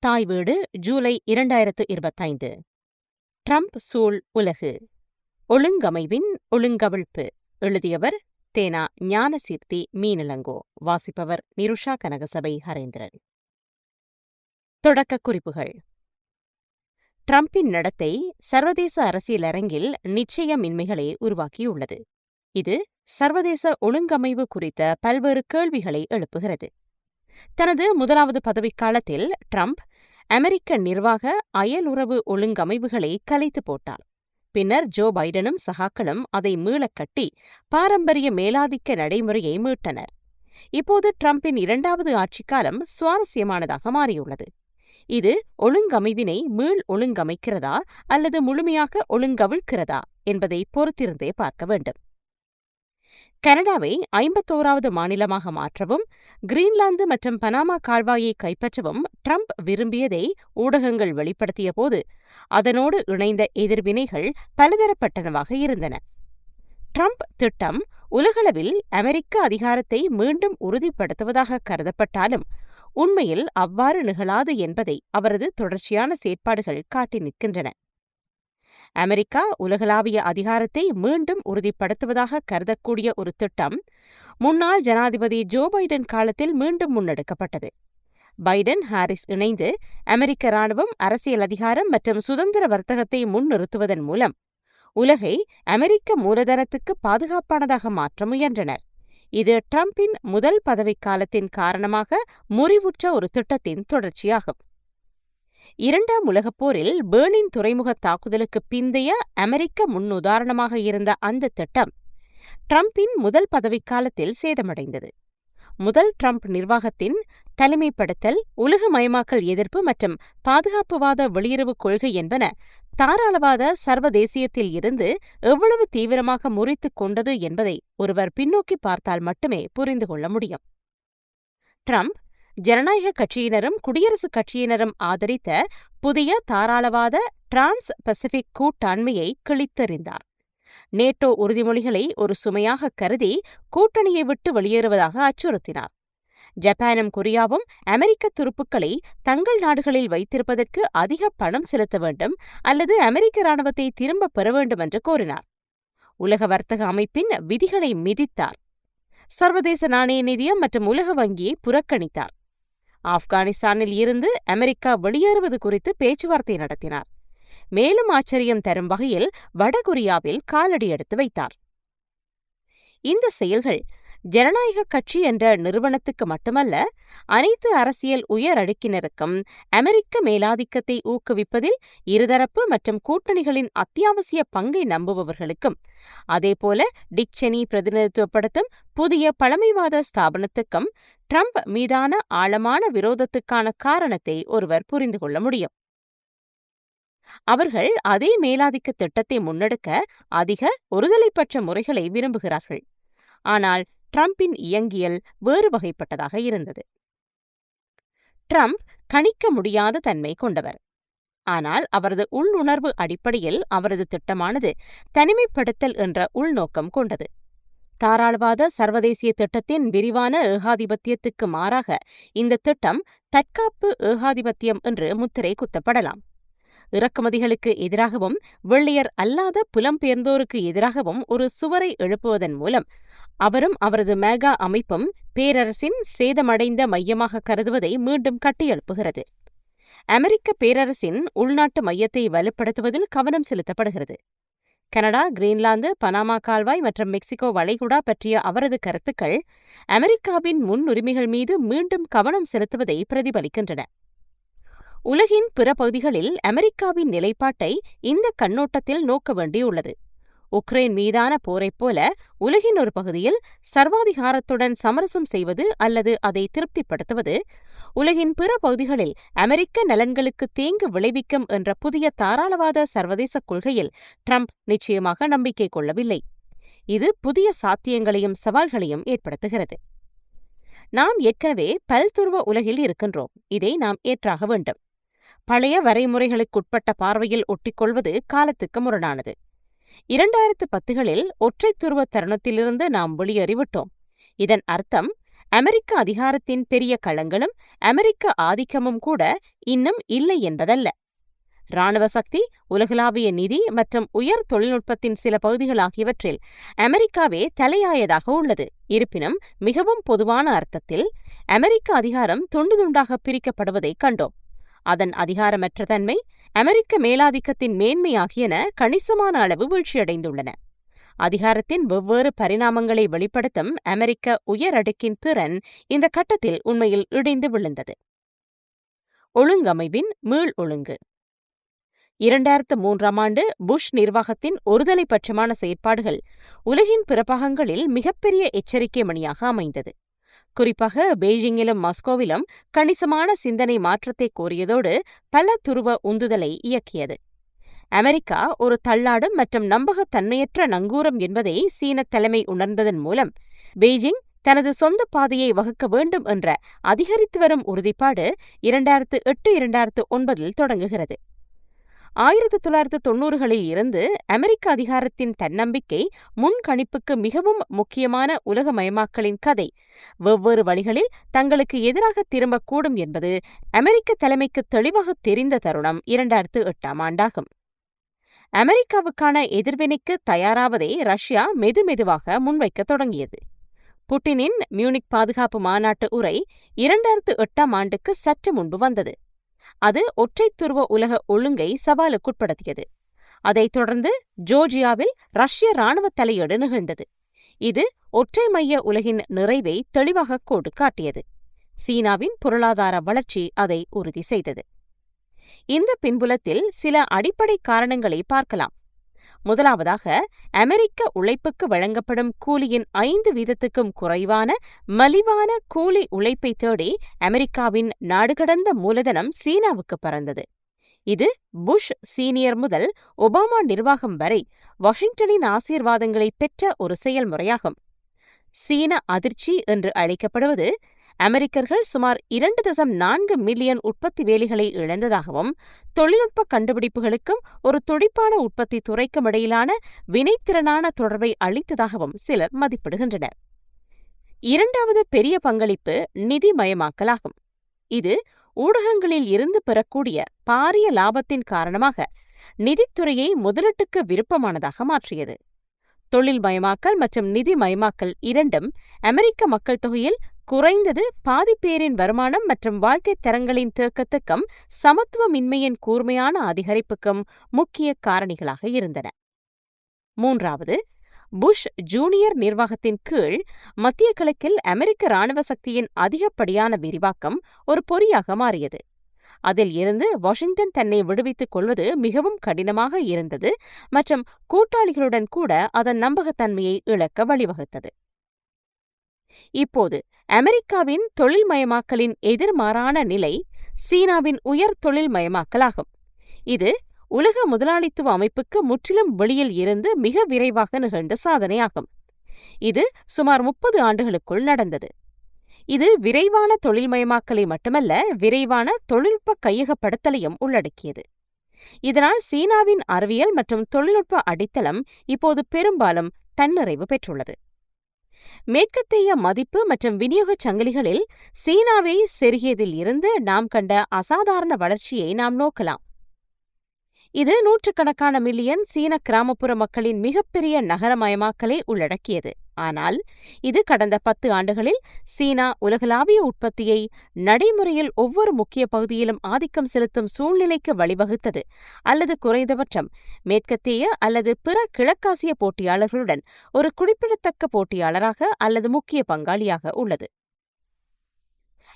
தாய் வீடு ஜூலை இரண்டாயிரத்து இருபத்தைந்து. ட்ரம்ப் சூழ் உலகு. ஒழுங்கமைவின் ஒழுங்கவிழ்ப்பு எழுதியவர் தேனா ஞானசீர்த்தி மீனிலங்கோ. வாசிப்பவர் நிருஷா கனகசபை ஹரேந்திரன். தொடக்க குறிப்புகள். ட்ரம்பின் நடத்தை சர்வதேச அரசியல் அரங்கில் நிச்சயமின்மைகளை உருவாக்கியுள்ளது. இது சர்வதேச ஒழுங்கமைவு குறித்த பல்வேறு கேள்விகளை எழுப்புகிறது. தனது முதலாவது பதவிக்காலத்தில் ட்ரம்ப் அமெரிக்க நிர்வாக அயலுறவு ஒழுங்கமைவுகளை கலைத்து போட்டார். பின்னர் ஜோ பைடனும் சகாக்களும் அதை மீளக்கட்டி பாரம்பரிய மேலாதிக்க நடைமுறையை மீட்டனர். இப்போது ட்ரம்பின் இரண்டாவது ஆட்சிக்காலம் சுவாரஸ்யமானதாக மாறியுள்ளது. இது ஒழுங்கமைவினை மீள் ஒழுங்கமைக்கிறதா அல்லது முழுமையாக ஒழுங்கவிழ்கிறதா என்பதை பொறுத்திருந்தே பார்க்க வேண்டும். கனடாவை ஐம்பத்தோராவது மாநிலமாக மாற்றவும் கிரீன்லாந்து மற்றும் பனாமா கால்வாயை கைப்பற்றவும் ட்ரம்ப் விரும்பியதை ஊடகங்கள் வெளிப்படுத்திய போது அதனோடு இணைந்த எதிர்வினைகள் பலதரப்பட்டனவாக இருந்தன. ட்ரம்ப் திட்டம் உலகளவில் அமெரிக்க அதிகாரத்தை மீண்டும் உறுதிப்படுத்துவதாக கருதப்பட்டாலும் உண்மையில் அவ்வாறு நிகழாது என்பதை அவரது தொடர்ச்சியான செயற்பாடுகள் காட்டி நிற்கின்றன. அமெரிக்கா உலகளாவிய அதிகாரத்தை மீண்டும் உறுதிப்படுத்துவதாக கருதக்கூடிய ஒரு திட்டம் முன்னாள் ஜனாதிபதி ஜோ பைடன் காலத்தில் மீண்டும் முன்னெடுக்கப்பட்டது. பைடன் ஹாரிஸ் இணைந்து அமெரிக்க ராணுவம் அரசியல் அதிகாரம் மற்றும் சுதந்திர வர்த்தகத்தை முன்னிறுத்துவதன் மூலம் உலகை அமெரிக்க மூலதனத்துக்கு பாதுகாப்பானதாக மாற்ற முயன்றனர். இது டிரம்பின் முதல் பதவிக்காலத்தின் காரணமாக முறிவுற்ற ஒரு திட்டத்தின் தொடர்ச்சியாகும். இரண்டாம் உலகப் போரில் பேர்லின் துறைமுக தாக்குதலுக்கு பிந்தைய அமெரிக்க முன்னுதாரணமாக இருந்த அந்த திட்டம் ட்ரம்பின் முதல் பதவிக்காலத்தில் சேதமடைந்தது. முதல் ட்ரம்ப் நிர்வாகத்தின் தலைமைப்படுத்தல் உலகமயமாக்கல் எதிர்ப்பு மற்றும் பாதுகாப்புவாத வெளியுறவு கொள்கை என்பன தாராளவாத சர்வதேசியத்தில் இருந்து எவ்வளவு தீவிரமாக முறித்துக் கொண்டது என்பதை ஒருவர் பின்னோக்கி பார்த்தால் மட்டுமே புரிந்து கொள்ள முடியும். ட்ரம்ப் ஜனநாயக கட்சியினரும் குடியரசுக் கட்சியினரும் ஆதரித்த புதிய தாராளவாத டிரான்ஸ் பசிபிக் கூட்டாண்மையை கிழித்தெறிந்தார். நேட்டோ உறுதிமொழிகளை ஒரு சுமையாக கருதி கூட்டணியை விட்டு வெளியேறுவதாக அச்சுறுத்தினார். ஜப்பானும் கொரியாவும் அமெரிக்க துருப்புக்களை தங்கள் நாடுகளில் வைத்திருப்பதற்கு அதிக பணம் செலுத்த வேண்டும் அல்லது அமெரிக்க ராணுவத்தை திரும்பப் பெற வேண்டும் என்று கோரினார். உலக வர்த்தக அமைப்பின் விதிகளை மிதித்தார். சர்வதேச நாணய நிதியம் மற்றும் உலக வங்கியை புறக்கணித்தார். ஆப்கானிஸ்தானில் இருந்து அமெரிக்கா வெளியேறுவது குறித்து பேச்சுவார்த்தை நடத்தினார். மேலும் ஆச்சரியம் தரும் வகையில் வடகொரியாவில் காலடி எடுத்து வைத்தார். இந்த செயல்கள் ஜனநாயக கட்சி என்ற நிறுவனத்துக்கு மட்டுமல்ல அனைத்து அரசியல் உயர் அடுக்கினருக்கும் அமெரிக்க மேலாதிக்கத்தை ஊக்குவிப்பதில் இருதரப்பு மற்றும் கூட்டணிகளின் அத்தியாவசிய பங்கை நம்புபவர்களுக்கும் அதேபோல டிக்செனி பிரதிநிதித்துவப்படுத்தும் புதிய பழமைவாத ஸ்தாபனத்துக்கும் ட்ரம்ப் மீதான ஆழமான விரோதத்துக்கான காரணத்தை ஒருவர் புரிந்து கொள்ள முடியும். அவர்கள் அதே மேலாதிக்க திட்டத்தை முன்னெடுக்க அதிக ஒருதலைப்பட்ச முறைகளை விரும்புகிறார்கள். ஆனால் ட்ரம்பின் இயங்கியல் வேறு வகைப்பட்டதாக இருந்தது. ட்ரம்ப் கணிக்க முடியாத தன்மை கொண்டவர். ஆனால் அவரது உள்ளுணர்வு அடிப்படையில் அவரது திட்டமானது தனிமைப்படுத்தல் என்ற உள்நோக்கம் கொண்டது. தாராளவாத சர்வதேசிய திட்டத்தின் விரிவான ஏகாதிபத்தியத்துக்கு மாறாக இந்த திட்டம் தற்காப்பு ஏகாதிபத்தியம் என்று முத்திரை குத்தப்படலாம். இறக்குமதிகளுக்கு எதிராகவும் வெள்ளையர் அல்லாத புலம்பெயர்ந்தோருக்கு எதிராகவும் ஒரு சுவரை எழுப்புவதன் மூலம் அவரும் அவரது மேகா அமைப்பும் பேரரசின் சேதமடைந்த மையமாக கருதுவதை மீண்டும் கட்டியெழுப்புகிறது. அமெரிக்க பேரரசின் உள்நாட்டு மையத்தை வலுப்படுத்துவதில் கவனம் செலுத்தப்படுகிறது. கனடா கிரீன்லாந்து பனாமா கால்வாய் மற்றும் மெக்சிகோ வளைகுடா பற்றிய அவரது கருத்துக்கள் அமெரிக்காவின் முன்னுரிமைகள் மீது மீண்டும் கவனம் செலுத்துவதை பிரதிபலிக்கின்றன. உலகின் பிற பகுதிகளில் அமெரிக்காவின் நிலைப்பாட்டை இந்த கண்ணோட்டத்தில் நோக்க வேண்டியுள்ளது. உக்ரைன் மீதான போரைப் போல உலகின் ஒரு பகுதியில் சர்வாதிகாரத்துடன் சமரசம் செய்வது அல்லது அதை திருப்திப்படுத்துவது உலகின் பிற பகுதிகளில் அமெரிக்க நலன்களுக்கு தீங்கு விளைவிக்கும் என்ற புதிய தாராளவாத சர்வதேச கொள்கையில் ட்ரம்ப் நிச்சயமாக நம்பிக்கை கொள்ளவில்லை. இது புதிய சாத்தியங்களையும் சவால்களையும் ஏற்படுத்துகிறது. நாம் ஏற்கனவே பல்துருவ உலகில் இருக்கின்றோம். இதை நாம் ஏற்றாக வேண்டும். பழைய வரைமுறைகளுக்குட்பட்ட பார்வையில் ஒட்டிக்கொள்வது காலத்துக்கு முரணானது. இரண்டாயிரத்து பத்துகளில் ஒற்றை துருவ தருணத்திலிருந்து நாம் வெளியறிவிட்டோம். இதன் அர்த்தம் அமெரிக்க அதிகாரத்தின் பெரிய களங்களும் அமெரிக்க ஆதிக்கமும் கூட இன்னும் இல்லை என்பதல்ல. இராணுவ சக்தி உலகளாவிய நிதி மற்றும் உயர் தொழில்நுட்பத்தின் சில பகுதிகள் ஆகியவற்றில் அமெரிக்காவே தலையாயதாக உள்ளது. இருப்பினும் மிகவும் பொதுவான அர்த்தத்தில் அமெரிக்க அதிகாரம் துண்டு துண்டாக பிரிக்கப்படுவதை கண்டோம். அதன் அதிகாரமற்ற தன்மை அமெரிக்க மேலாதிக்கத்தின் மேன்மை ஆகியன கணிசமான அளவு வீழ்ச்சியடைந்துள்ளன. அதிகாரத்தின் வெவ்வேறு பரிணாமங்களை வெளிப்படுத்தும் அமெரிக்க உயரடுக்கின் திறன் இந்த கட்டத்தில் உண்மையில் இடிந்து விழுந்தது. ஒழுங்கமைவின் மீள் ஒழுங்கு. இரண்டாயிரத்து மூன்றாம் ஆண்டு புஷ் நிர்வாகத்தின் ஒருதலை பட்சமான செயற்பாடுகள் உலகின் பிற பாகங்களில் மிகப்பெரிய எச்சரிக்கை மணியாக அமைந்தது. குறிப்பாக பெய்ஜிங்கிலும் மாஸ்கோவிலும் கணிசமான சிந்தனை மாற்றத்தை கோரியதோடு பல துருவ உந்துதலை இயக்கியது. அமெரிக்கா ஒரு தள்ளாடும் மற்றும் நம்பகத்தன்மையற்ற நங்கூரம் என்பதை சீன தலைமை உணர்ந்ததன் மூலம் பெய்ஜிங் தனது சொந்த பாதையை வகுக்க வேண்டும் என்ற அதிகரித்து வரும் உறுதிப்பாடு இரண்டாயிரத்து எட்டு இரண்டாயிரத்து ஒன்பதில் தொடங்குகிறது. ஆயிரத்தி தொள்ளாயிரத்து தொன்னூறுகளில் இருந்து அமெரிக்க அதிகாரத்தின் தன்னம்பிக்கை முன்கணிப்புக்கு மிகவும் முக்கியமான உலகமயமாக்கலின் கதை. வெவ்வேறு வழிகளில் தங்களுக்கு எதிராக திரும்பக்கூடும் என்பது அமெரிக்க தலைமைக்கு தெளிவாக தெரிந்த தருணம் இரண்டாயிரத்து எட்டாம் ஆண்டாகும். அமெரிக்காவுக்கான எதிர்வினைக்கு தயாராவதை ரஷ்யா மெதுமெதுவாக முன்வைக்க தொடங்கியது. புட்டினின் மியூனிக் பாதுகாப்பு மாநாட்டு உரை இரண்டாயிரத்து எட்டாம் ஆண்டுக்கு சற்று முன்பு வந்தது. அது ஒற்றை துருவ உலக ஒழுங்கை சவாலுக்குட்படுத்தியது. அதைத் தொடர்ந்து ஜோர்ஜியாவில் ரஷ்ய ராணுவ தலையீடு நிகழ்ந்தது. இது ஒற்றை மைய உலகின் நிறைவை தெளிவாக கோடு காட்டியது. சீனாவின் பொருளாதார வளர்ச்சி அதை உறுதி செய்தது. இந்த பின்புலத்தில் சில அடிப்படை காரணங்களை பார்க்கலாம். முதலாவதாக அமெரிக்க உழைப்புக்கு வழங்கப்படும் கூலியின் ஐந்து வீதத்துக்கும் குறைவான மலிவான கூலி உழைப்பை தேடி அமெரிக்காவின் நாடுகடந்த மூலதனம் சீனாவுக்கு பறந்தது. இது புஷ் சீனியர் முதல் ஒபாமா நிர்வாகம் வரை வாஷிங்டனின் ஆசீர்வாதங்களை பெற்ற ஒரு செயல்முறையாகும். சீன அதிர்ச்சி என்று அழைக்கப்படுவது அமெரிக்கர்கள் சுமார் இரண்டு தசம் நான்கு மில்லியன் உற்பத்தி வேலைகளை இழந்ததாகவும் தொழில்நுட்ப கண்டுபிடிப்புகளுக்கும் ஒரு துடிப்பான உற்பத்தி துறைக்கும் இடையிலான வினைத்திறனான தொடர்பை அளித்ததாகவும் சிலர் மதிப்பிடுகின்றனர். இரண்டாவது பெரிய பங்களிப்பு நிதிமயமாக்கலாகும். இது ஊடகங்களில் இருந்து பெறக்கூடிய பாரிய லாபத்தின் காரணமாக நிதித்துறையை முதலீட்டுக்கு விருப்பமானதாக மாற்றியது. தொழில் மயமாக்கல் மற்றும் நிதி மயமாக்கல் இரண்டும் அமெரிக்க மக்கள் தொகையில் குறைந்தது பாதிப்பேரின் வருமானம் மற்றும் வாழ்க்கை தரங்களின் தேக்கத்துக்கும் சமத்துவமின்மையின் கூர்மையான அதிகரிப்புக்கும் முக்கிய காரணிகளாக இருந்தன. மூன்றாவது புஷ் ஜூனியர் நிர்வாகத்தின் கீழ் மத்திய கிழக்கில் அமெரிக்க இராணுவ சக்தியின் அதிகப்படியான விரிவாக்கம் ஒரு பொறியாக மாறியது. அதில் இருந்து வாஷிங்டன் தன்னை விடுவித்துக் கொள்வது மிகவும் கடினமாக இருந்தது மற்றும் கூட்டாளிகளுடன் கூட அதன் நம்பகத்தன்மையை இழக்க வழிவகுத்தது. இப்போது அமெரிக்காவின் தொழில்மயமாக்கலின் எதிர்மாறான நிலை சீனாவின் உயர் தொழில்மயமாக்கலாகும். இது உலக முதலாளித்துவ அமைப்புக்கு முற்றிலும் வெளியில் இருந்து மிக விரைவாக நிகழ்ந்த சாதனையாகும். இது சுமார் முப்பது ஆண்டுகளுக்குள் நடந்தது. இது விரைவான தொழில்மயமாக்கலை மட்டுமல்ல விரைவான தொழில்நுட்ப கையகப்படுத்தலையும் உள்ளடக்கியது. இதனால் சீனாவின் அறிவியல் மற்றும் தொழில்நுட்ப அடித்தளம் இப்போது பெரும்பாலும் தன்னிறைவு பெற்றுள்ளது. மேற்கத்திய மதிப்பு மற்றும் விநியோகச் சங்கிலிகளில் சீனாவை செருகியதில் இருந்து நாம் கண்ட அசாதாரண வளர்ச்சியை நாம் நோக்கலாம். இது நூற்றுக்கணக்கான மில்லியன் சீன கிராமப்புற மக்களின் மிகப்பெரிய நகரமயமாக்கலை உள்ளடக்கியது. ஆனால் இது கடந்த பத்து ஆண்டுகளில் சீனா உலகளாவிய உற்பத்தியை நடைமுறையில் ஒவ்வொரு முக்கிய பகுதியிலும் ஆதிக்கம் செலுத்தும் சூழ்நிலைக்கு வழிவகுத்தது அல்லது குறைந்தபட்சம் மேற்கத்திய அல்லது பிற கிழக்காசிய போட்டியாளர்களுடன் ஒரு குறிப்பிடத்தக்க போட்டியாளராக அல்லது முக்கிய பங்காளியாக உள்ளது.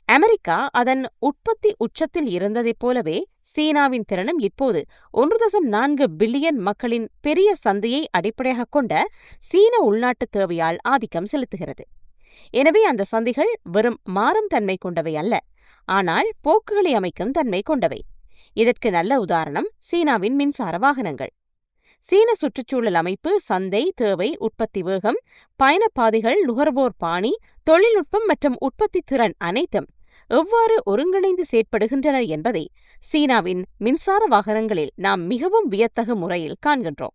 அமெரிக்கா அதன் உற்பத்தி உச்சத்தில் இருந்ததைப் போலவே சீனாவின் திறனும் இப்போது ஒன்று தசம் நான்கு பில்லியன் மக்களின் பெரிய சந்தையை அடிப்படையாகக் கொண்ட சீன உள்நாட்டு தேவையால் ஆதிக்கம் செலுத்துகிறது. எனவே அந்த சந்தைகள் வெறும் மாறும் தன்மை கொண்டவை அல்ல ஆனால் போக்குகளை அமைக்கும் தன்மை கொண்டவை. இதற்கு நல்ல உதாரணம் சீனாவின் மின்சார வாகனங்கள். சீன சுற்றுச்சூழல் அமைப்பு சந்தை தேவை உற்பத்தி வேகம் பயணப்பாதைகள் நுகர்வோர் பாணி தொழில்நுட்பம் மற்றும் உற்பத்தி திறன் அனைத்தும் எவ்வாறு ஒருங்கிணைந்து செயற்படுகின்றன என்பதை சீனாவின் மின்சார வாகனங்களில் நாம் மிகவும் வியத்தகு முறையில் காண்கின்றோம்.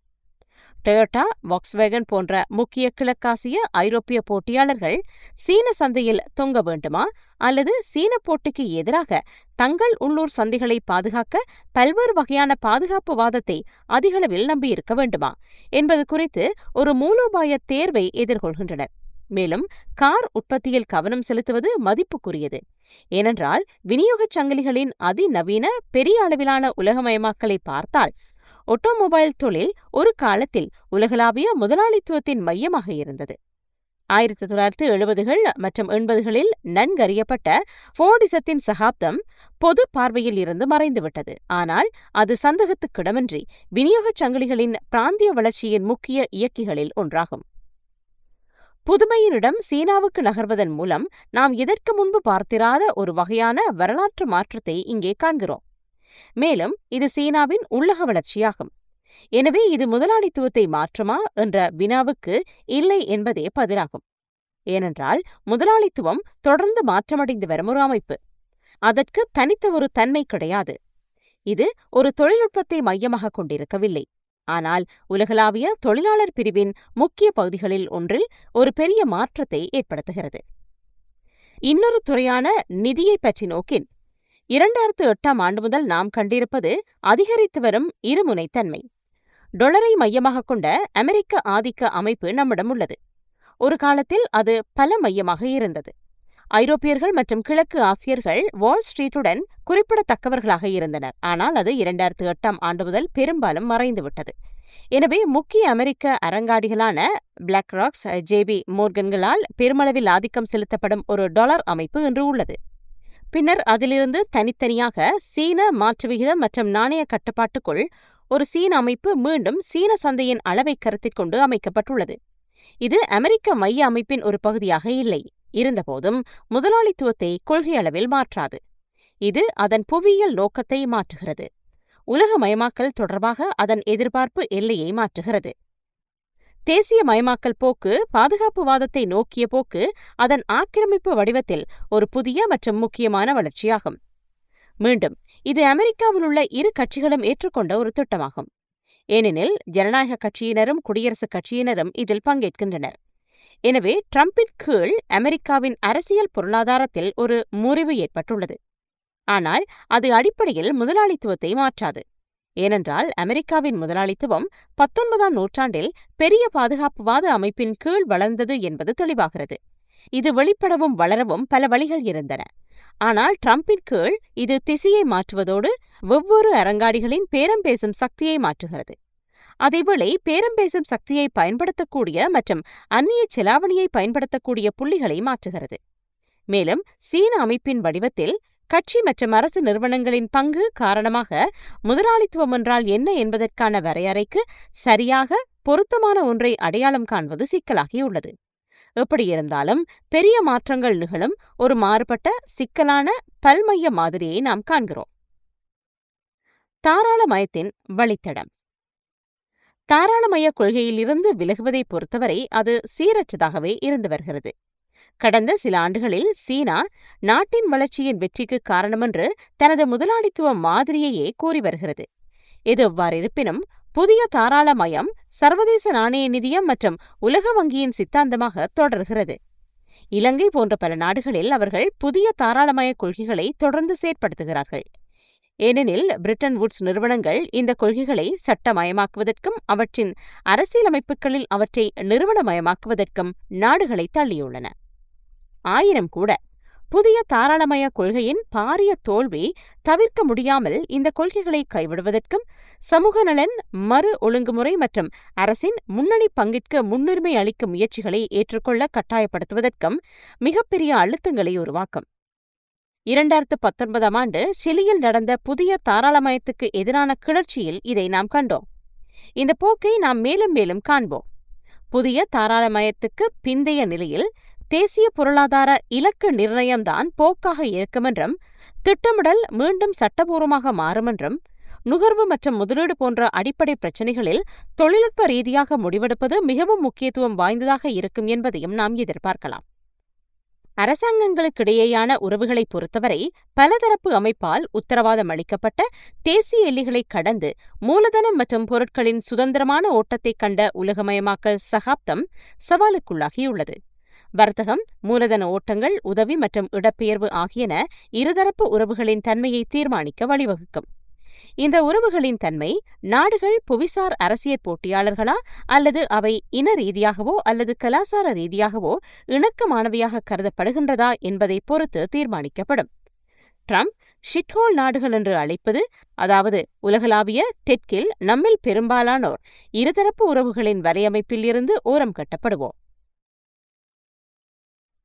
டொயோட்டா வாக்ஸ்வேகன் போன்ற முக்கிய கிழக்காசிய ஐரோப்பிய போட்டியாளர்கள் சீன சந்தையில் தொங்க வேண்டுமா? அல்லது சீன போட்டிக்கு எதிராக தங்கள் உள்ளூர் சந்தைகளை பாதுகாக்க பல்வேறு வகையான பாதுகாப்பு வாதத்தை அதிகளவில் நம்பியிருக்க வேண்டுமா? என்பது குறித்து ஒரு மூலோபாய தேர்வை எதிர்கொள்கின்றனர். மேலும் கார் உற்பத்தியில் கவனம் செலுத்துவது மதிப்புக்குரியது. ஏனென்றால் விநியோகச் சங்கிலிகளின் அதிநவீன பெரிய அளவிலான உலகமயமாக்கலை பார்த்தால் ஒட்டோமொபைல் தொழில் ஒரு காலத்தில் உலகளாவிய முதலாளித்துவத்தின் மையமாக இருந்தது. ஆயிரத்தி தொள்ளாயிரத்தி எழுபதுகள் மற்றும் எண்பதுகளில் நன்கறியப்பட்ட போர்டிசத்தின் சகாப்தம் பொது பார்வையில் இருந்து மறைந்துவிட்டது. ஆனால் அது சந்தேகத்துக்கிடமின்றி விநியோகச் சங்கிலிகளின் பிராந்திய வளர்ச்சியின் முக்கிய இயக்கிகளில் ஒன்றாகும். புதுமையினிடம் சீனாவுக்கு நகர்வதன் மூலம் நாம் இதற்கு முன்பு பார்த்திராத ஒரு வகையான வரலாற்று மாற்றத்தை இங்கே காண்கிறோம். மேலும் இது சீனாவின் உள்ளக வளர்ச்சியாகும். எனவே இது முதலாளித்துவத்தை மாற்றுமா என்ற வினாவுக்கு இல்லை என்பதே பதிலாகும். ஏனென்றால் முதலாளித்துவம் தொடர்ந்து மாற்றமடைந்து வரும் ஒரு அமைப்பு. அதற்கு தனித்த ஒரு தன்மை கிடையாது. இது ஒரு தொழில்நுட்பத்தை மையமாக கொண்டிருக்கவில்லை. ஆனால் உலகளாவிய தொழிலாளர் பிரிவின் முக்கிய பகுதிகளில் ஒன்றில் ஒரு பெரிய மாற்றத்தை ஏற்படுத்துகிறது. இன்னொரு துறையான நிதியை பற்றி நோக்கின். இரண்டாயிரத்து எட்டாம் ஆண்டு முதல் நாம் கண்டிருப்பது அதிகரித்து வரும் இருமுனைத்தன்மை. டொலரை மையமாக கொண்ட அமெரிக்க ஆதிக்க அமைப்பு நம்மிடம் உள்ளது. ஒரு காலத்தில் அது பல மையமாக இருந்தது. ஐரோப்பியர்கள் மற்றும் கிழக்கு ஆசியர்கள் வால் ஸ்ட்ரீட்டுடன் குறிப்பிடத்தக்கவர்களாக இருந்தனர். ஆனால் அது இரண்டாயிரத்து எட்டாம் ஆண்டு முதல் பெரும்பாலும் மறைந்துவிட்டது. எனவே முக்கிய அமெரிக்க அரங்காடிகளான பிளாக் ராக்ஸ் ஜேபி மோர்கன்களால் பெருமளவில் ஆதிக்கம் செலுத்தப்படும் ஒரு டாலர் அமைப்பு இன்று உள்ளது. பின்னர் அதிலிருந்து தனித்தனியாக சீன மாற்று விகிதம் மற்றும் நாணய கட்டுப்பாட்டுக்குள் ஒரு சீன அமைப்பு மீண்டும் சீன சந்தையின் அளவை கருத்தில் கொண்டு அமைக்கப்பட்டுள்ளது. இது அமெரிக்க மைய அமைப்பின் ஒரு பகுதியாக இல்லை. இருந்தபோதும் முதலாளித்துவத்தை கொள்கையளவில் மாற்றாது. இது அதன் புவியியல் நோக்கத்தை மாற்றுகிறது. உலகமயமாக்கல் தொடர்பாக அதன் எதிர்பார்ப்பு எல்லையை மாற்றுகிறது. தேசிய மயமாக்கல் போக்கு பாதுகாப்புவாதத்தை நோக்கிய போக்கு அதன் ஆக்கிரமிப்பு வடிவத்தில் ஒரு புதிய மற்றும் முக்கியமான வளர்ச்சியாகும். மீண்டும் இது அமெரிக்காவில் உள்ள இரு கட்சிகளும் ஏற்றுக்கொண்ட ஒரு திட்டமாகும். ஏனெனில் ஜனநாயக கட்சியினரும் குடியரசுக் கட்சியினரும் இதில் பங்கேற்கின்றனர். எனவே டிரம்பின் கீழ் அமெரிக்காவின் அரசியல் பொருளாதாரத்தில் ஒரு முறிவு ஏற்பட்டுள்ளது. ஆனால் அது அடிப்படையில் முதலாளித்துவத்தை மாற்றாது. ஏனென்றால் அமெரிக்காவின் முதலாளித்துவம் பத்தொன்பதாம் நூற்றாண்டில் பெரிய பாதுகாப்புவாத அமைப்பின் கீழ் வளர்ந்தது என்பது தெளிவாகிறது. இது வெளிப்படவும் வளரவும் பல வழிகள் இருந்தன. ஆனால் டிரம்பின் கீழ் இது திசையை மாற்றுவதோடு ஒவ்வொரு அரங்காடிகளின் பேரம் பேசும் சக்தியை மாற்றுகிறது. அதேவேளை பேரம் பேசும் சக்தியை பயன்படுத்தக்கூடிய மற்றும் அந்நிய செலாவணியை பயன்படுத்தக்கூடிய புள்ளிகளை மாற்றுகிறது. மேலும் சீன அமைப்பின் வடிவத்தில் கட்சி மற்றும் அரசு நிறுவனங்களின் பங்கு காரணமாக முதலாளித்துவம் என்றால் என்ன என்பதற்கான வரையறைக்கு சரியாக பொருத்தமான ஒன்றை அடையாளம் காண்பது சிக்கலாகியுள்ளது. எப்படியிருந்தாலும் பெரிய மாற்றங்கள் நிகழும் ஒரு மாறுபட்ட சிக்கலான பல்மைய மாதிரியை நாம் காண்கிறோம். தாராளமயத்தின் வழித்தடம். தாராளமய கொள்கையிலிருந்து விலகுவதை பொறுத்தவரை அது சீரற்றதாகவே இருந்து வருகிறது. கடந்த சில ஆண்டுகளில் சீனா நாட்டின் வளர்ச்சியின் வெற்றிக்கு காரணமென்று தனது முதலாளித்துவ மாதிரியையே கூறி வருகிறது. இது அவ்வாறிருப்பினும் புதிய தாராளமயம் சர்வதேச நாணய நிதியம் மற்றும் உலக வங்கியின் சித்தாந்தமாக தொடர்கிறது. இலங்கை போன்ற பல நாடுகளில் அவர்கள் புதிய தாராளமய கொள்கைகளை தொடர்ந்து செயற்படுத்துகிறார்கள். ஏனெனில் பிரிட்டன் வுட்ஸ் நிறுவனங்கள் இந்த கொள்கைகளை சட்டமயமாக்குவதற்கும் அவற்றின் அரசியலமைப்புகளில் அவற்றை நிறுவனமயமாக்குவதற்கும் நாடுகளை தள்ளியுள்ளன. ஆயிரம் கூட. புதிய தாராளமய கொள்கையின் பாரிய தோல்வி தவிர்க்க முடியாமல் இந்த கொள்கைகளை கைவிடுவதற்கும் சமூக நலன் மறு ஒழுங்குமுறை மற்றும் அரசின் முன்னணி பங்கிற்கு முன்னுரிமை அளிக்கும் முயற்சிகளை ஏற்றுக்கொள்ள கட்டாயப்படுத்துவதற்கும் மிகப்பெரிய அழுத்தங்களை உருவாக்கும். இரண்டாயிரத்து பத்தொன்பதாம் ஆண்டு சிலியில் நடந்த புதிய தாராளமயத்துக்கு எதிரான கிளர்ச்சியில் இதை நாம் கண்டோம். இந்த போக்கை நாம் மேலும் மேலும் காண்போம். புதிய தாராளமயத்துக்கு பிந்தைய நிலையில் தேசிய பொருளாதார இலக்கு நிர்ணயம்தான் போக்காக இருக்குமென்றும் திட்டமிடல் மீண்டும் சட்டபூர்வமாக மாறுமென்றும் நுகர்வு மற்றும் முதலீடு போன்ற அடிப்படை பிரச்சினைகளில் தொழில்நுட்ப ரீதியாக முடிவெடுப்பது மிகவும் முக்கியத்துவம் வாய்ந்ததாக இருக்கும் என்பதையும் நாம் எதிர்பார்க்கலாம். அரசாங்கங்களுக்கிடையேயான உறவுகளை பொறுத்தவரை பலதரப்பு அமைப்பால் உத்தரவாதம் அளிக்கப்பட்ட தேசிய எல்லைகளை கடந்து மூலதனம் மற்றும் பொருட்களின் சுதந்திரமான ஓட்டத்தை கண்ட உலகமயமாக்கல் சகாப்தம் சவாலுக்குள்ளாகியுள்ளது. வர்த்தகம் மூலதன ஓட்டங்கள் உதவி மற்றும் இடப்பெயர்வு ஆகியன இருதரப்பு உறவுகளின் தன்மையை தீர்மானிக்க வழிவகுக்கும். இந்த உறவுகளின் தன்மை நாடுகள் புவிசார் அரசியல் போட்டியாளர்களா அல்லது அவை இன ரீதியாகவோ அல்லது கலாசார ரீதியாகவோ இணக்கமானவையாக கருதப்படுகின்றதா என்பதை பொறுத்து தீர்மானிக்கப்படும். ட்ரம்ப் ஷிட்ஹோல் நாடுகள் என்று அழைப்பது அதாவது உலகளாவிய தெற்கில் நம்மில் பெரும்பாலானோர் இருதரப்பு உறவுகளின் வலையமைப்பில் இருந்து ஓரம் கட்டப்படுவோம்.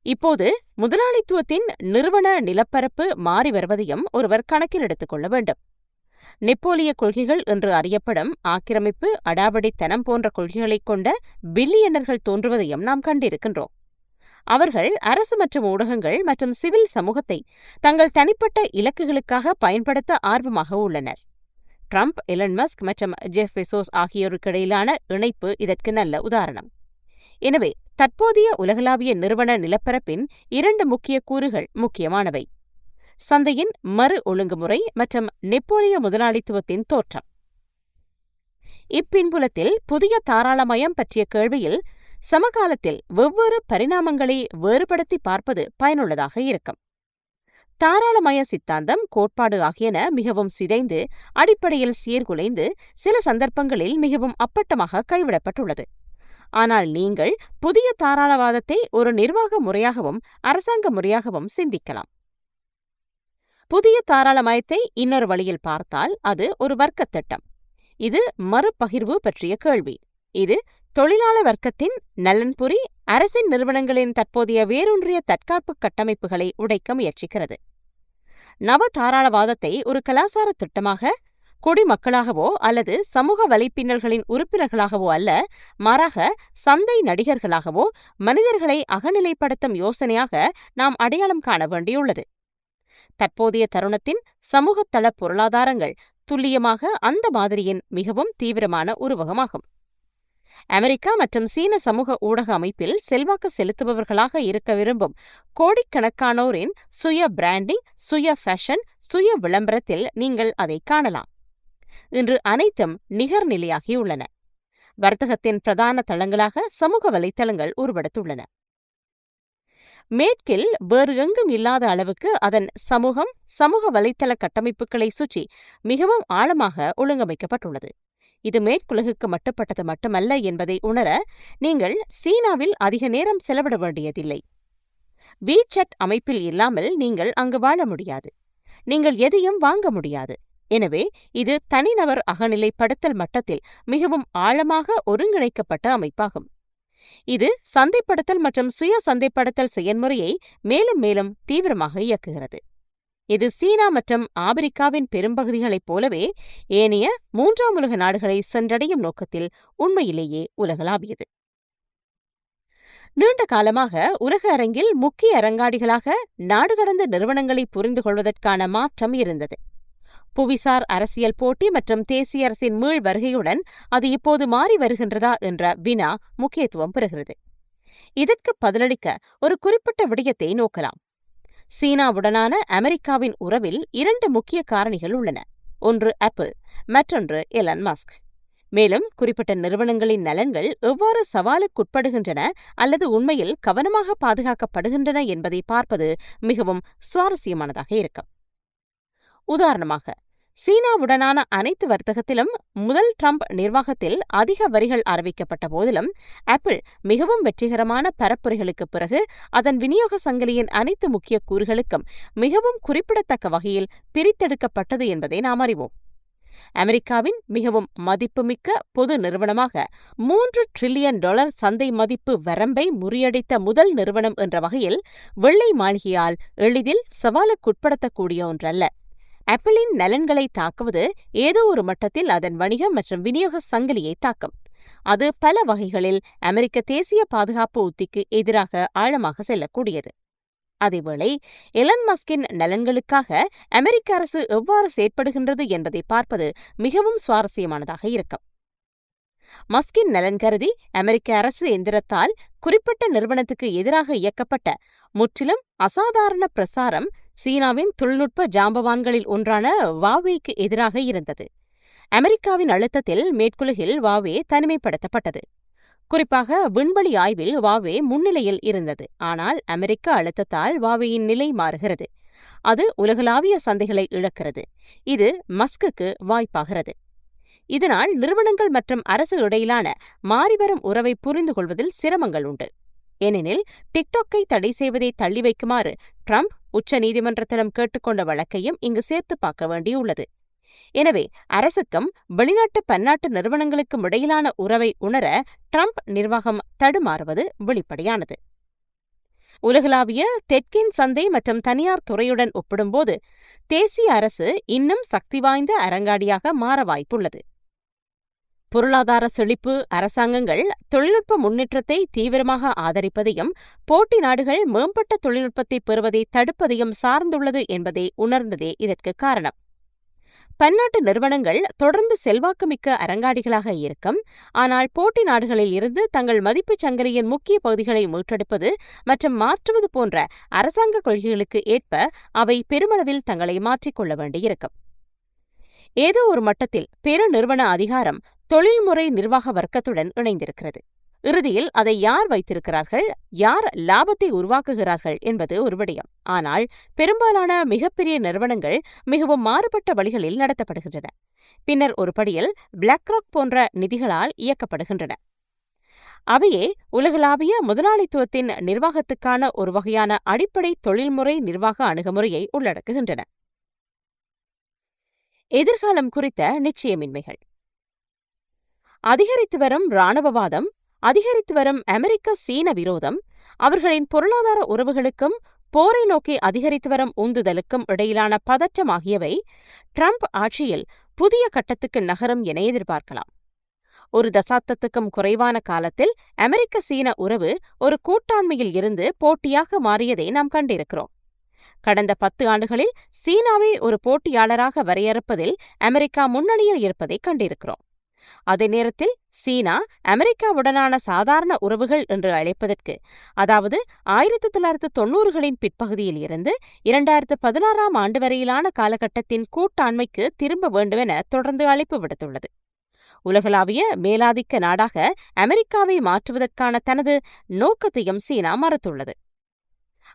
இப்போது முதலாளித்துவத்தின் நிறுவன நிலப்பரப்பு மாறி வருவதையும் ஒருவர் கணக்கில் எடுத்துக்கொள்ள வேண்டும். நெப்போலிய கொள்கைகள் என்று அறியப்படும் ஆக்கிரமிப்பு அடாவடித்தனம் போன்ற கொள்கைகளை கொண்ட பில்லியனர்கள் தோன்றுவதையும் நாம் கண்டிருக்கின்றோம். அவர்கள் அரசு மற்றும் ஊடகங்கள் மற்றும் சிவில் சமூகத்தை தங்கள் தனிப்பட்ட இலக்குகளுக்காக பயன்படுத்த ஆர்வமாக உள்ளனர். ட்ரம்ப் எலன் மஸ்க் மற்றும் ஜெஃப் பெசோஸ் ஆகியோருக்கு இடையிலான இணைப்பு இதற்கு நல்ல உதாரணம். எனவே தற்போதைய உலகளாவிய நிறுவன நிலப்பரப்பின் இரண்டு முக்கிய கூறுகள் முக்கியமானவை. சந்தையின் மறு ஒழுங்குமுறை மற்றும் நெப்போலிய முதலாளித்துவத்தின் தோற்றம். இப்பின்புலத்தில் புதிய தாராளமயம் பற்றிய கேள்வியில் சமகாலத்தில் வெவ்வேறு பரிணாமங்களை வேறுபடுத்தி பார்ப்பது பயனுள்ளதாக இருக்கும். தாராளமய சித்தாந்தம் கோட்பாடு ஆகியன மிகவும் சிதைந்து அடிப்படையில் சீர்குலைந்து சில சந்தர்ப்பங்களில் மிகவும் அப்பட்டமாக கைவிடப்பட்டுள்ளது. ஆனால் நீங்கள் புதிய தாராளவாதத்தை ஒரு நிர்வாக முறையாகவும் அரசாங்க முறையாகவும் சிந்திக்கலாம். புதிய தாராளமயத்தை இன்னொரு வழியில் பார்த்தால் அது ஒரு வர்க்க திட்டம் இது மறுபகிர்வு பற்றிய கேள்வி. இது தொழிலாள வர்க்கத்தின் நலன்புரி அரசின் நிறுவனங்களின் தற்போதைய வேரூன்றிய தற்காப்பு கட்டமைப்புகளை உடைக்க முயற்சிக்கிறது. நவ தாராளவாதத்தை ஒரு கலாச்சார திட்டமாக குடிமக்களாகவோ அல்லது சமூக வலைப்பின்னல்களின் உறுப்பினர்களாகவோ அல்ல மாறாக சந்தை நடிகர்களாகவோ மனிதர்களை அகநிலைப்படுத்தும் யோசனையாக நாம் அடையாளம் காண வேண்டியுள்ளது. தற்போதைய தருணத்தின் சமூகத்தள பொருளாதாரங்கள் துல்லியமாக அந்த மாதிரியின் மிகவும் தீவிரமான உருவகமாகும். அமெரிக்கா மற்றும் சீன சமூக ஊடக அமைப்பில் செல்வாக்கு செலுத்துபவர்களாக இருக்க விரும்பும் கோடிக்கணக்கானோரின் சுய பிராண்டிங் சுய ஃபேஷன் சுய விளம்பரத்தில் நீங்கள் அதை காணலாம். இன்று அனைத்தும் நிகர்நிலையாகியுள்ளன வர்த்தகத்தின் பிரதான தளங்களாக சமூக வலைத்தளங்கள் உருவெடுத்துள்ளன. மேற்கில் வேறு எங்கும் இல்லாத அளவுக்கு அதன் சமூகம் சமூக வலைத்தள கட்டமைப்புகளை சுற்றி மிகவும் ஆழமாக ஒழுங்கமைக்கப்பட்டுள்ளது. இது மேற்குலகுக்கு மட்டுப்பட்டது மட்டுமல்ல என்பதை உணர நீங்கள் சீனாவில் அதிக நேரம் செலவிட வேண்டியதில்லை. வீச்சட் அமைப்பில் இல்லாமல் நீங்கள் அங்கு வாழ முடியாது. நீங்கள் எதையும் வாங்க முடியாது. எனவே இது தனிநபர் அகநிலைப்படுத்தல் மட்டத்தில் மிகவும் ஆழமாக ஒருங்கிணைக்கப்பட்ட அமைப்பாகும். இது சந்தைப்படுத்தல் மற்றும் சுய சந்தைப்படுத்தல் செயல்முறையை மேலும் மேலும் தீவிரமாக இயக்குகிறது. இது சீனா மற்றும் ஆப்பிரிக்காவின் பெரும்பகுதிகளைப் போலவே ஏனைய மூன்றாம் உலக நாடுகளை சென்றடையும் நோக்கத்தில் உண்மையிலேயே உலகளாவியது. நீண்ட காலமாக உலக அரங்கில் முக்கிய அரங்காடிகளாக நாடு கடந்த நிறுவனங்களை புரிந்து கொள்வதற்கான மாற்றம் இருந்தது. புவிசார் அரசியல் போட்டி மற்றும் தேசிய அரசின் மீள் வருகையுடன் அது இப்போது மாறி வருகின்றதா என்ற வினா முக்கியத்துவம் பெறுகிறது. இதற்கு பதிலளிக்க ஒரு குறிப்பிட்ட விடயத்தை நோக்கலாம். சீனாவுடனான அமெரிக்காவின் உறவில் இரண்டு முக்கிய காரணிகள் உள்ளன. ஒன்று ஆப்பிள் மற்றொன்று எலன் மஸ்க். மேலும் குறிப்பிட்ட நிறுவனங்களின் நலன்கள் எவ்வாறு சவாலுக்குட்படுகின்றன அல்லது உண்மையில் கவனமாக பாதுகாக்கப்படுகின்றன என்பதை பார்ப்பது மிகவும் சுவாரஸ்யமானதாக இருக்கும். உதாரணமாக சீனாவுடனான அனைத்து வர்த்தகத்திலும் முதல் ட்ரம்ப் நிர்வாகத்தில் அதிக வரிகள் அறிவிக்கப்பட்ட போதிலும் ஆப்பிள் மிகவும் வெற்றிகரமான பரப்புரைகளுக்கு பிறகு அதன் விநியோக சங்கிலியின் அனைத்து முக்கிய கூறுகளுக்கும் மிகவும் குறிப்பிடத்தக்க வகையில் பிரித்தெடுக்கப்பட்டது என்பதை நாம் அறிவோம். அமெரிக்காவின் மிகவும் மதிப்புமிக்க பொது நிறுவனமாக மூன்று டிரில்லியன் டாலர் சந்தை மதிப்பு வரம்பை முறியடித்த முதல் நிறுவனம் என்ற வகையில் வெள்ளை மாளிகையால் எளிதில் சவாலுக்குட்படுத்தக்கூடிய ஒன்றல்ல. ஆப்பிளின் நலன்களை தாக்குவது ஏதோ ஒரு மட்டத்தில் அதன் வணிகம் மற்றும் விநியோக சங்கிலியை தாக்கும். அது பல வகைகளில் அமெரிக்க தேசிய பாதுகாப்பு உத்திக்கு எதிராக ஆழமாக செல்லக்கூடியது. அதேவேளை எலன் மஸ்கின் நலன்களுக்காக அமெரிக்க அரசு எவ்வாறு செயற்படுகின்றது என்பதை பார்ப்பது மிகவும் சுவாரஸ்யமானதாக இருக்கும். மஸ்கின் நலன் கருதி அமெரிக்க அரசு எந்திரத்தால் குறிப்பிட்ட நிறுவனத்துக்கு எதிராக இயக்கப்பட்ட முற்றிலும் அசாதாரண பிரசாரம் சீனாவின் தொழில்நுட்ப ஜாம்பவான்களில் ஒன்றான வாவேக்கு எதிராக இருந்தது. அமெரிக்காவின் அழுத்தத்தில் மேற்குலகில் வாவே தனிமைப்படுத்தப்பட்டது. குறிப்பாக விண்வெளி ஆய்வில் வாவே முன்னிலையில் இருந்தது. ஆனால் அமெரிக்க அழுத்தத்தால் வாவேயின் நிலை மாறுகிறது. அது உலகளாவிய சந்தைகளை இழக்கிறது. இது மஸ்குக்கு வாய்ப்பாகிறது. இதனால் நிறுவனங்கள் மற்றும் அரசு இடையிலான மாறிவரும் உறவை புரிந்து கொள்வதில் சிரமங்கள் உண்டு. ஏனெனில் டிக்டாக்கை தடை செய்வதை தள்ளி வைக்குமாறு ட்ரம்ப் உச்ச நீதிமன்றத்திடம் கேட்டுக்கொண்ட வழக்கையும் இங்கு சேர்த்து பார்க்க வேண்டியுள்ளது. எனவே அரசுக்கும் வெளிநாட்டு பன்னாட்டு நிறுவனங்களுக்கும் இடையிலான உறவை உணர ட்ரம்ப் நிர்வாகம் தடுமாறுவது வெளிப்படையானது. உலகளாவிய தெற்கின் சந்தை மற்றும் தனியார் துறையுடன் ஒப்பிடும்போது தேசிய அரசு இன்னும் சக்தி வாய்ந்த அரங்காடியாக மாற வாய்ப்புள்ளது. பொருளாதார செழிப்பு அரசாங்கங்கள் தொழில்நுட்ப முன்னேற்றத்தை தீவிரமாக ஆதரிப்பதையும் போட்டி நாடுகள் மேம்பட்ட தொழில்நுட்பத்தை பெறுவதை தடுப்பதையும் சார்ந்துள்ளது என்பதை உணர்ந்ததே இதற்கு காரணம். பன்னாட்டு நிறுவனங்கள் தொடர்ந்து செல்வாக்குமிக்க அரங்காடிகளாக இருக்கும். ஆனால் போட்டி நாடுகளில் இருந்து தங்கள் மதிப்புச் சங்கிலியின் முக்கிய பகுதிகளை மீட்டெடுப்பது மற்றும் மாற்றுவது போன்ற அரசாங்க கொள்கைகளுக்கு ஏற்ப அவை பெருமளவில் தங்களை மாற்றிக்கொள்ள வேண்டியிருக்கும். ஏதோ ஒரு மட்டத்தில் பெரு நிறுவன அதிகாரம் தொழில்முறை நிர்வாக வர்க்கத்துடன் இணைந்திருக்கிறது. இறுதியில் அதை யார் வைத்திருக்கிறார்கள்? யார் லாபத்தை உருவாக்குகிறார்கள் என்பது ஒரு விடயம். ஆனால் பெரும்பாலான மிகப்பெரிய நிறுவனங்கள் மிகவும் மாறுபட்ட வழிகளில் நடத்தப்படுகின்றன. பின்னர் ஒரு படியில் பிளாக்ராக் போன்ற நிதிகளால் இயக்கப்படுகின்றன. அவையே உலகளாவிய முதலாளித்துவத்தின் நிர்வாகத்துக்கான ஒரு வகையான அடிப்படை தொழில்முறை நிர்வாக அணுகுமுறையை உள்ளடக்குகின்றன. எதிர்காலம் குறித்த நிச்சயமின்மைகள். அதிகரித்து வரும் இராணுவவாதம் அதிகரித்து வரும் அமெரிக்க சீன விரோதம் அவர்களின் பொருளாதார உறவுகளுக்கும் போரை நோக்கி அதிகரித்து வரும் உந்துதலுக்கும் இடையிலான பதற்றம் ஆகியவை ட்ரம்ப் ஆட்சியில் புதிய கட்டத்துக்கு நகரும் என எதிர்பார்க்கலாம். ஒரு தசாப்தத்துக்கும் குறைவான காலத்தில் அமெரிக்க சீன உறவு ஒரு கூட்டாண்மையில் இருந்து போட்டியாக மாறியதை நாம் கண்டிருக்கிறோம். கடந்த பத்து ஆண்டுகளில் சீனாவை ஒரு போட்டியாளராக வரையறுப்பதில் அமெரிக்கா முன்னணியில் இருப்பதை கண்டிருக்கிறோம். அதே நேரத்தில் சீனா அமெரிக்காவுடனான சாதாரண உறவுகள் என்று அழைப்பதற்கு அதாவது ஆயிரத்தி தொள்ளாயிரத்து தொன்னூறுகளின் பிற்பகுதியில் இருந்து இரண்டாயிரத்து பதினாறாம் ஆண்டு வரையிலான காலகட்டத்தின் கூட்டாண்மைக்கு திரும்ப வேண்டுமென தொடர்ந்து அழைப்பு விடுத்துள்ளது. உலகளாவிய மேலாதிக்க நாடாக அமெரிக்காவை மாற்றுவதற்கான தனது நோக்கத்தையும் சீனா மறுத்துள்ளது.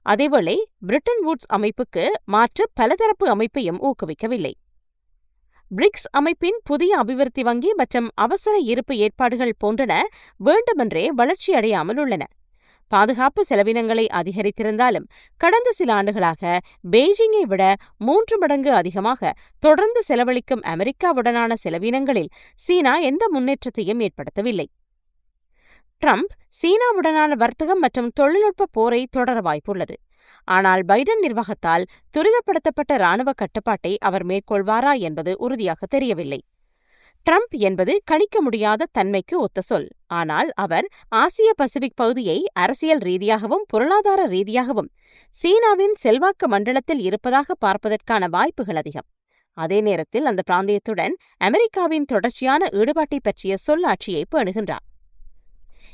அதேவேளை பிரிட்டன் வுட்ஸ் அமைப்புக்கு மாற்று பலதரப்பு அமைப்பையும் ஊக்குவிக்கவில்லை. பிரிக்ஸ் அமைப்பின் புதிய அபிவிருத்தி வங்கி மற்றும் அவசர இருப்பு ஏற்பாடுகள் போன்றன வேண்டுமென்றே வளர்ச்சியடையாமல் உள்ளன. பாதுகாப்பு செலவினங்களை அதிகரித்திருந்தாலும் கடந்த சில ஆண்டுகளாக பெய்ஜிங்கை விட மூன்று மடங்கு அதிகமாக தொடர்ந்து செலவழிக்கும் அமெரிக்காவுடனான செலவினங்களில் சீனா எந்த முன்னேற்றத்தையும் ஏற்படுத்தவில்லை. ட்ரம்ப் சீனாவுடனான வர்த்தகம் மற்றும் தொழில்நுட்ப போரை தொடர வாய்ப்புள்ளது. ஆனால் பைடன் நிர்வாகத்தால் துரிதப்படுத்தப்பட்ட ராணுவ கட்டுப்பாட்டை அவர் மேற்கொள்வாரா என்பது உறுதியாக தெரியவில்லை. ட்ரம்ப் என்பது கணிக்க முடியாத தன்மைக்கு ஒத்த சொல். ஆனால் அவர் ஆசிய பசிபிக் பகுதியை அரசியல் ரீதியாகவும் பொருளாதார ரீதியாகவும் சீனாவின் செல்வாக்கு மண்டலத்தில் இருப்பதாக பார்ப்பதற்கான வாய்ப்புகள் அதிகம். அதே நேரத்தில் அந்த பிராந்தியத்துடன் அமெரிக்காவின் தொடர்ச்சியான ஈடுபாட்டை பற்றிய சொல்லாட்சியை பேணுகின்றார்.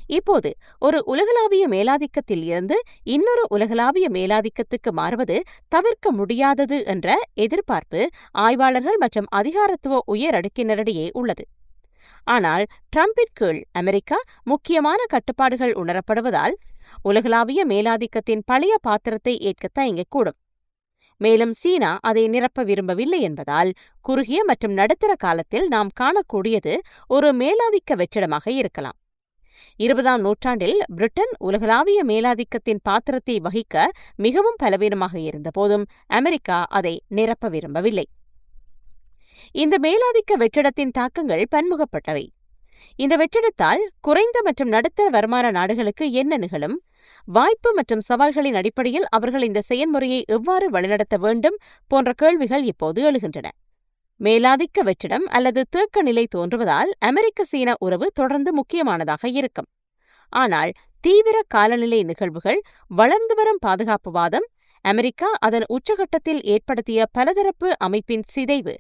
இப்போது ஒரு உலகளாவிய மேலாதிக்கத்தில் இருந்து இன்னொரு உலகளாவிய மேலாதிக்கத்துக்கு மாறுவது தவிர்க்க முடியாதது என்ற எதிர்பார்ப்பு ஆய்வாளர்கள் மற்றும் அதிகாரத்துவ உயரடுக்கினரிடையே உள்ளது. ஆனால் ட்ரம்பின் அமெரிக்கா முக்கியமான கட்டுப்பாடுகள் உணரப்படுவதால் உலகளாவிய மேலாதிக்கத்தின் பழைய பாத்திரத்தை ஏற்க தயங்கக்கூடும். மேலும் சீனா அதை நிரப்ப விரும்பவில்லை என்பதால் குறுகிய மற்றும் நடுத்தர காலத்தில் நாம் காணக்கூடியது ஒரு மேலாதிக்க வெற்றிடமாக இருக்கலாம். இருபதாம் நூற்றாண்டில் பிரிட்டன் உலகளாவிய மேலாதிக்கத்தின் பாத்திரத்தை வகிக்க மிகவும் பலவீனமாக இருந்தபோதும் அமெரிக்கா அதை நிரப்ப விரும்பவில்லை. இந்த மேலாதிக்க வெற்றிடத்தின் தாக்கங்கள் பன்முகப்பட்டவை. இந்த வெற்றிடத்தால் குறைந்த மற்றும் நடுத்தர வருமான நாடுகளுக்கு என்ன நிகழும்? வாய்ப்பு மற்றும் சவால்களின் அடிப்படையில் அவர்கள் இந்த செயல்முறையை எவ்வாறு வழிநடத்த வேண்டும் போன்ற கேள்விகள் இப்போது எழுகின்றன. மேலாதிக்க வெற்றிடம் அல்லது தேக்க நிலை தோன்றுவதால் அமெரிக்க சீன உறவு தொடர்ந்து முக்கியமானதாக இருக்கும். ஆனால் தீவிர காலநிலை நிகழ்வுகள் வளர்ந்து வரும் பாதுகாப்புவாதம் அமெரிக்கா அதன் உச்சகட்டத்தில் ஏற்படுத்திய பலதரப்பு அமைப்பின் சிதைவு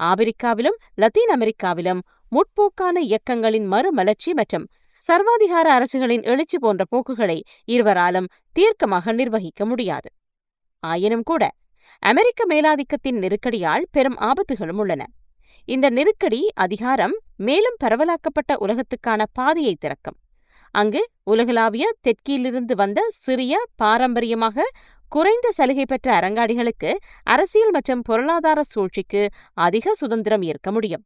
ஆப்பிரிக்காவிலும் லத்தீன் அமெரிக்காவிலும் முற்போக்கான இயக்கங்களின் மறுமலர்ச்சி மற்றும் சர்வாதிகார அரசுகளின் எழுச்சி போன்ற போக்குகளை இருவராலும் தீர்க்கமாக நிர்வகிக்க முடியாது. ஆயினும் கூட அமெரிக்க மேலாதிக்கத்தின் நெருக்கடியால் பெரும் ஆபத்துகளும் உள்ளன. இந்த நெருக்கடி அதிகாரம் மேலும் பரவலாக்கப்பட்ட உலகத்துக்கான பாதையை திறக்கும். அங்கு உலகளாவிய தெற்கிலிருந்து வந்த சிறிய பாரம்பரியமாக குறைந்த சலுகை பெற்ற அரங்காடிகளுக்கு அரசியல் மற்றும் பொருளாதார சூழ்ச்சிக்கு அதிக சுதந்திரம் ஏற்க முடியும்.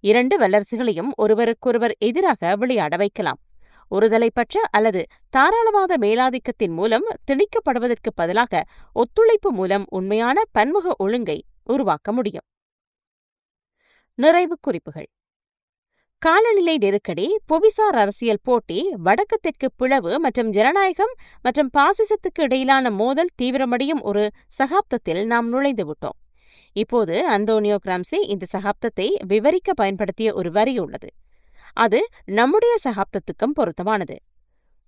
இரண்டு வல்லரசுகளையும் ஒருவருக்கொருவர் எதிராக விளையாட வைக்கலாம். ஒருதலைப்பற்ற அல்லது தாராளவாத மேலாதிக்கத்தின் மூலம் திணிக்கப்படுவதற்கு பதிலாக ஒத்துழைப்பு மூலம் உண்மையான பன்முக ஒழுங்கை உருவாக்க முடியும். நிறைவு குறிப்புகள். காலநிலை நெருக்கடி புவிசார் அரசியல் போட்டி வடக்கு தெற்கு பிளவு மற்றும் ஜனநாயகம் மற்றும் பாசிசத்துக்கு இடையிலான மோதல் தீவிரமடையும் ஒரு சகாப்தத்தில் நாம் நுழைந்து விட்டோம். இப்போது அந்தோனியோ கிராம்சி இந்த சகாப்தத்தை விவரிக்க பயன்படுத்திய ஒரு வரி உள்ளது. அது நம்முடைய சகாப்தத்துக்கும் பொருத்தமானது.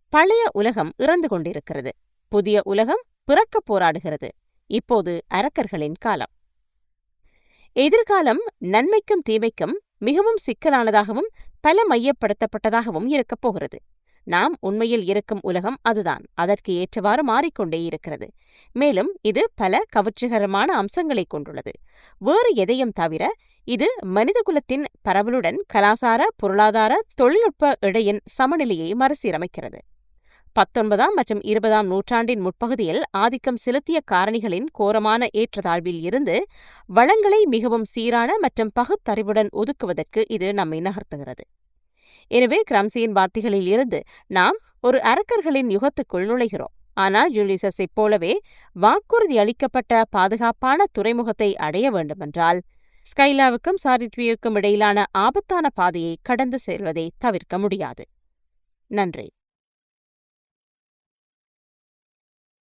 பழைய உலகம் இறந்து கொண்டிருக்கிறது. புதிய உலகம் பிறக்க போராடுகிறது. இப்போது அரக்கர்களின் காலம். எதிர்காலம் நன்மைக்கும் தீமைக்கும் மிகவும் சிக்கலானதாகவும் பல மையப்படுத்தப்பட்டதாகவும் இருக்கப் போகிறது. நாம் உண்மையில் இருக்கும் உலகம் அதுதான். அதற்கு ஏற்றவாறு மாறிக்கொண்டே இருக்கிறது. மேலும் இது பல கவர்ச்சிகரமான அம்சங்களை கொண்டுள்ளது. வேறு எதையும் தவிர இது மனிதகுலத்தின் பரவலுடன் கலாசார பொருளாதார தொழில்நுட்ப இடையின் சமநிலையை மறுசீரமைக்கிறது. பத்தொன்பதாம் மற்றும் இருபதாம் நூற்றாண்டின் முற்பகுதியில் ஆதிக்கம் செலுத்திய காரணிகளின் கோரமான ஏற்றத்தாழ்வில் இருந்து வளங்களை மிகவும் சீரான மற்றும் பகுத்தறிவுடன் ஒதுக்குவதற்கு இது நம்மை நகர்த்துகிறது. எனவே கிரம்சியின் வார்த்தைகளில் இருந்து நாம் ஒரு அரக்கர்களின் யுகத்துக்குள் நுழைகிறோம். ஆனால் ஜூலிசஸைப் போலவே வாக்குறுதி அளிக்கப்பட்ட பாதுகாப்பான துறைமுகத்தை அடைய வேண்டுமென்றால் ஸ்கைலாவுக்கும் சாரிட்வியுக்கும் இடையிலான ஆபத்தான பாதையை கடந்து செல்வதை தவிர்க்க முடியாது. நன்றி.